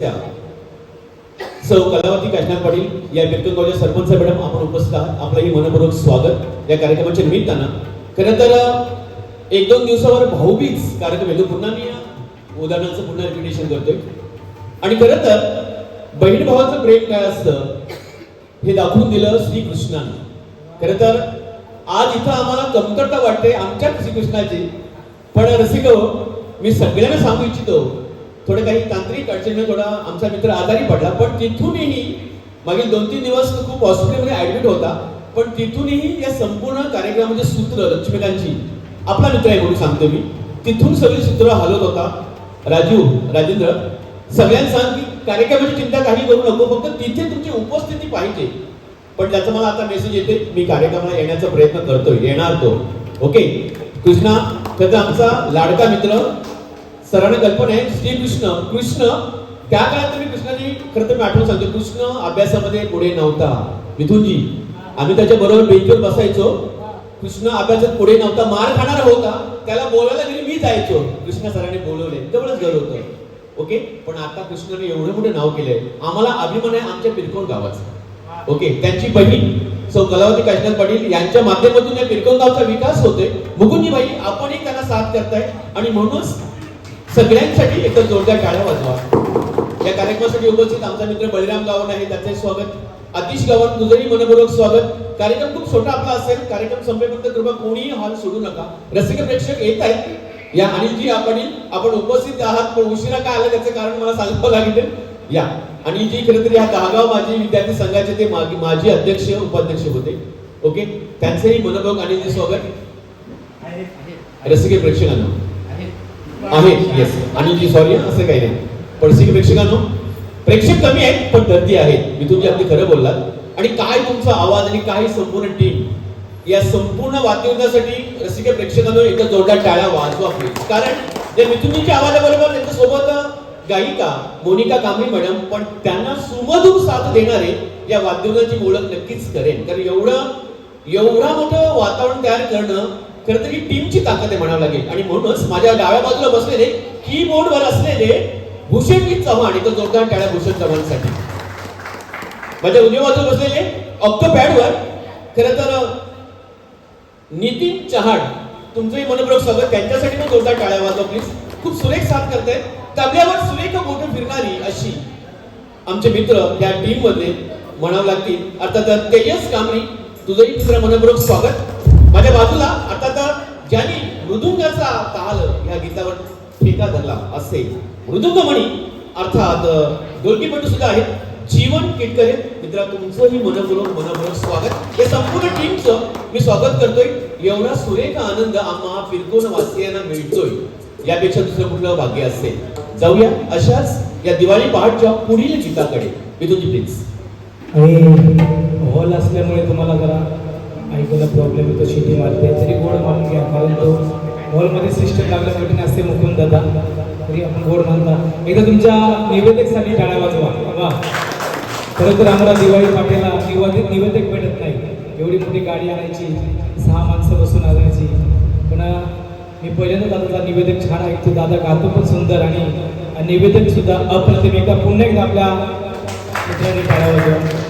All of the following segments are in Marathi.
त्या सौ कलावती काशनाथ पाटील या बिरकन सरपंच मॅडम आपण उपस्थित आहात. आपलंही मनपूर्वक स्वागत. या कार्यक्रमाच्या निमित्तानं. खरं तर एक दोन दिवसावर भाऊबीज कार्यक्रम येतो. पुन्हा मी या उदाहरणाचं पुन्हा रिपिटेशन करतोय. आणि खरं तर बहीण भावाचं प्रेम काय असतं हे दाखवून दिलं श्रीकृष्णानं. खरं तर आज इथं आम्हाला कमतरता वाटते आमच्या श्रीकृष्णाची. पण रसिक मी सगळ्यांना सांगू इच्छितो थोडं काही तांत्रिक अडचणीने थोडा आमचा मित्र आजारी पडला पण तिथूनही मागील दोन तीन दिवस तो खूप हॉस्पिटलमध्ये ऍडमिट होता पण तिथूनही या संपूर्ण कार्यक्रमाचे सूत्र लक्ष्मीकांतची आपला मित्र आहे म्हणून सांगतो मी तिथून सगळी सूत्र हलवत होता राजू राजेंद्र. सगळ्यांना सांग की कार्यक्रमाची चिंता काही करू नको फक्त तिथे तुमची उपस्थिती पाहिजे. पण त्याचा मला आता मेसेज येते मी कार्यक्रमाला येण्याचा प्रयत्न करतोय येणार तो. ओके कृष्णा त्याचा आमचा लाडका मित्र सरांनी कल्पना आहे श्रीकृष्ण कृष्ण त्या काळात तुम्ही कृष्णाची खरं तर मी आठवण सांगतो कृष्ण अभ्यासामध्ये पुढे नव्हता. मिथुनजी आम्ही त्याच्या बरोबर बेंचवर बसायचो. कृष्ण अभ्यासात पुढे नव्हता मार खाणारा होता. त्याला बोलायला गेली मी जायचो. कृष्ण सरांनी बोलवले जवळच घर होतं. ओके? पण आता कृष्णाने एवढं मोठं नाव केलंय. आम्हाला अभिमान आहे आमच्या पिरकोण गावाचा. ओके? त्यांची बहीण सौ कलावती काशीनाथ पाटील यांच्या माध्यमातून या पिरकोण गावचा विकास होतोय. मुकुंजीबाई आपणही त्यांना साथ करताय. आणि म्हणूनच सगळ्यांसाठी एक जोरदार टाळ्या वाजवा. या कार्यक्रमासाठी उपस्थित आमचा मित्र बळीराम गावण आहे त्याचे स्वागत. आतिश गावण तुझंही मनपूर्वक स्वागत. कार्यक्रम खूप छोटा आपला असेल कार्यक्रम संपेपर्यंत कृपा कोणीही हॉल सोडू नका. रसिक प्रेक्षक येत आहेत. या अनिलजी आपण आपण उपस्थित आहात पण उशिरा काय आलं त्याचं कारण मला सांगावं लागेल. या. अनिलजी खरं तर या दहागाव माजी विद्यार्थी संघाचे ते मागी- माजी अध्यक्ष उपाध्यक्ष होते. ओके? त्यांचेही मनपूर्वक अनिलजी स्वागत. रसिक प्रेक्षकांना. आहे. येस अनिलजी सॉरी असं काही नाही. पण प्रेक्षकांनो प्रेक्षक कमी आहेत पण गर्दी आहे. मी तुमची अगदी खरं बोललात. आणि काय तुमचा आवाज आणि काय संपूर्ण टीम या संपूर्ण वातावरणासाठी रसिक प्रेक्षकांनो एकदा जोरदार टाळ्या वाजवा प्लीज कारण जे मिथुनजीच्या आवाजाबरोबर त्यांच्यासोबत गायिका मोनिका कांबळी मॅडम पण त्यांना सुमधूर साथ देणारे या वाद्यवृंदाची ओळख नक्कीच करेन. कारण एवढं एवढा मोठं वातावरण तयार करणं खरं तर ही टीमची ताकद आहे म्हणावं लागेल. आणि म्हणूनच माझ्या डाव्या बाजूला बसलेले कीबोर्डवर असलेले भूषणजीत चव्हाण इथं जोरदार टाळ्या भूषण चव्हाणसाठी. माझ्या उजव्या बाजूला बसलेले ऑक्टोपॅडवर खरं तर नितीन चहाड तुमचंही मनपूर्वक स्वागत. त्यांच्यासाठी पण जोरदार टाळ्या वाजवा प्लीज खूप सुरेख साथ करतायत तबल्यावर सुरेख मोठं फिरणारी अशी आमचे मित्र त्या टीममध्ये म्हणावं लागतील. अर्थात तेजस कामरी तुझंही मित्र मनपूर्वक स्वागत. माझ्या बाजूला आता ज्यांनी मृदुंगाचा ताल या गीतावर ठेका धरला असे मृदुंगमणी अर्थात ढोलकीपटू सुद्धा आहेत. जीवन केटकर मित्रा तुमचंही मनपूर्वक मनपूर्वक स्वागत. या संपूर्ण टीमचं मी स्वागत करतोय. एवढा सुरेख आनंद आम्हा फिरकोन वासियांना मिळतोय. यापेक्षा दुसरं कुठलं भाग्य असेल? जाऊया अशाच या दिवाळी पहाटच्या पुढील गीताकडे. मी तुझी प्लीज आणि हॉल असल्यामुळे तुम्हाला जरा ऐकायला प्रॉब्लेम येतो शिटी मारते तरी गोड मारून घ्या. कारण तो हॉलमध्ये सिस्टम लागलं कठीण असते मुकुंद दादा तरी आपण गोड मानता एकदा तुमच्या निवेदकसाठी टाळ्या वाजवा. वा खरं तर आम्हाला दिवाळी पाट्याला निवेदक निवेदक भेटत नाही. एवढी मोठी गाडी आणायची सहा माणसं बसून आणायची. पण मी पहिल्यांदा दादाचा निवेदक छान ऐकतो. दादा गातो पण सुंदर आणि निवेदक सुद्धा अप्रतिम. एकदा पुन्हा एकदा आपल्या मित्रांनी टाळ्या वाजवा.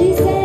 she said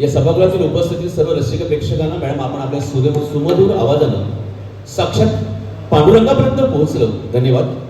या सभागृहातील उपस्थितीत सर्व रसिक प्रेक्षकांना मॅडम आपण आपल्या सुमधुर आवाजानं साक्षात पांडुरंगापर्यंत पोहोचलो. धन्यवाद.